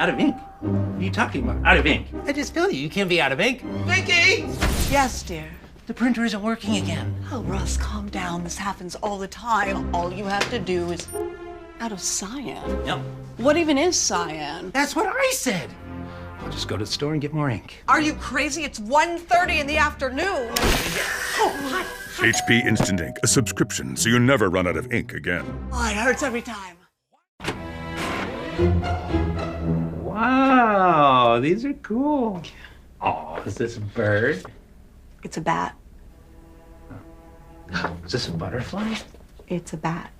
Out of ink? What are you talking about? Out of ink? I just told you, you can't be out of ink. Vicky! Yes, dear. The printer isn't working again. Oh, Russ, calm down. This happens all the time. All you have to do is out of cyan. Yep. What even is cyan? That's what I said. I'll just go to the store and get more ink. Are you crazy? It's 1.30 in the afternoon. Oh, HP Instant Ink, a subscription so you never run out of ink again. Oh, it hurts every time. Wow, these are cool. Oh, is this a bird? It's a bat. Is this a butterfly? It's a bat.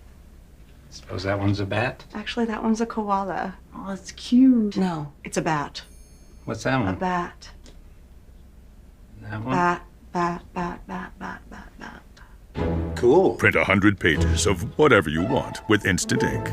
Suppose that one's a bat? Actually, that one's a koala. Oh, it's cute. No, it's a bat. What's that one? A bat. That one? Bat, bat, bat, bat, bat, bat, bat. Cool. Print 100 pages of whatever you want with Instant Ink.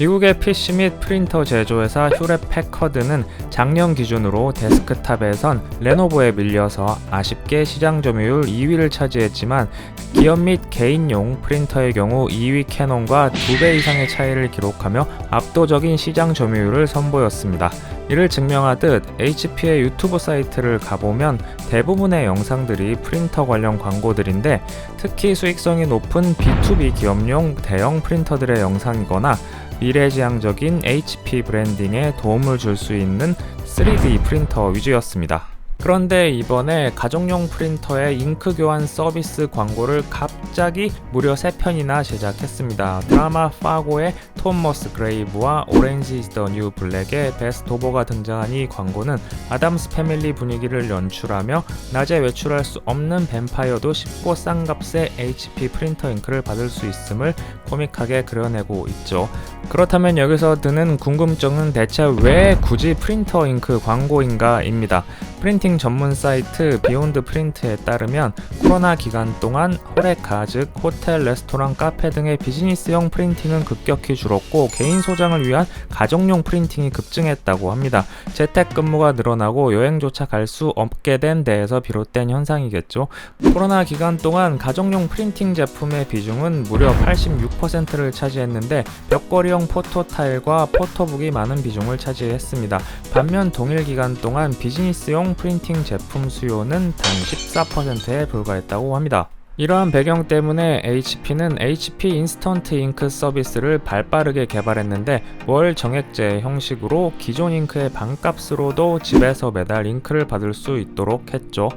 미국의 PC 및 프린터 제조회사 휴렛 패커드는 작년 기준으로 데스크탑에선 레노버에 밀려서 아쉽게 시장 점유율 2위를 차지했지만 기업 및 개인용 프린터의 경우 2위 캐논과 2배 이상의 차이를 기록하며 압도적인 시장 점유율을 선보였습니다. 이를 증명하듯 HP의 유튜브 사이트를 가보면 대부분의 영상들이 프린터 관련 광고들인데 특히 수익성이 높은 B2B 기업용 대형 프린터들의 영상이거나 미래지향적인 HP 브랜딩에 도움을 줄 수 있는 3D 프린터 위주였습니다. 그런데 이번에 가정용 프린터의 잉크 교환 서비스 광고를 갑자기 무려 3편이나 제작했습니다. 드라마 파고의 토머스 그레이브와 오렌지 new black의 베스 도버가 등장한 이 광고는 아담스 패밀리 분위기를 연출하며 낮에 외출할 수 없는 뱀파이어도 쉽고 싼 값에 HP 프린터 잉크를 받을 수 있음을 코믹하게 그려내고 있죠. 그렇다면 여기서 드는 궁금증은 대체 왜 굳이 프린터 잉크 광고인가입니다. 프린팅 전문 사이트 비욘드 프린트에 따르면 코로나 기간 동안 호레카 즉 호텔, 레스토랑, 카페 등의 비즈니스용 프린팅은 급격히 줄었고 개인 소장을 위한 가정용 프린팅이 급증했다고 합니다. 재택근무가 늘어나고 여행조차 갈 수 없게 된 데에서 비롯된 현상이겠죠. 코로나 기간 동안 가정용 프린팅 제품의 비중은 무려 86%를 차지했는데 벽걸이용 포토 타일과 포토북이 많은 비중을 차지했습니다. 반면 동일 기간 동안 비즈니스용 프린팅 제품 수요는 단 14%에 불과했다고 합니다. 이러한 배경 때문에 HP는 HP 인스턴트 잉크 서비스를 발빠르게 개발했는데 월 정액제 형식으로 기존 잉크의 반값으로도 집에서 매달 잉크를 받을 수 있도록 했죠.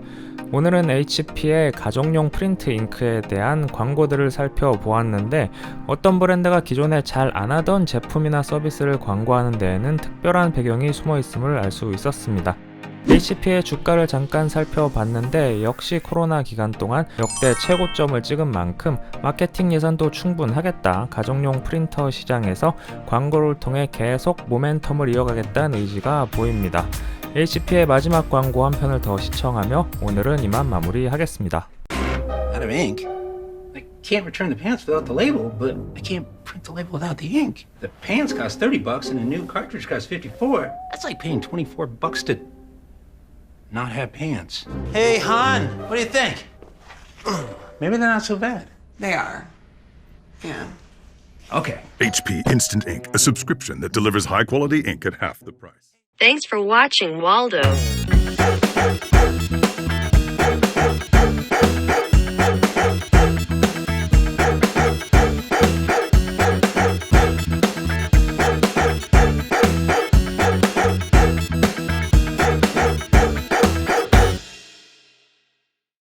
오늘은 HP의 가정용 프린트 잉크에 대한 광고들을 살펴보았는데 어떤 브랜드가 기존에 잘 안 하던 제품이나 서비스를 광고하는 데에는 특별한 배경이 숨어 있음을 알 수 있었습니다. HP의 주가를 잠깐 살펴봤는데 역시 코로나 기간 동안 역대 최고점을 찍은 만큼 마케팅 예산도 충분하겠다. 가정용 프린터 시장에서 광고를 통해 계속 모멘텀을 이어가겠다는 의지가 보입니다. HP의 마지막 광고 한 편을 더 시청하며 오늘은 이만 마무리하겠습니다. Out of ink? I can't return the pants without the label, but I can't print the label without the ink. The pants cost 30 bucks and a new cartridge costs 54. That's like paying 24 bucks to not have pants. Hey, Han, what do you think? Maybe they're not so bad. They are. Yeah. Okay. HP Instant Ink, a subscription that delivers high quality ink at half the price. Thanks for watching, Waldo.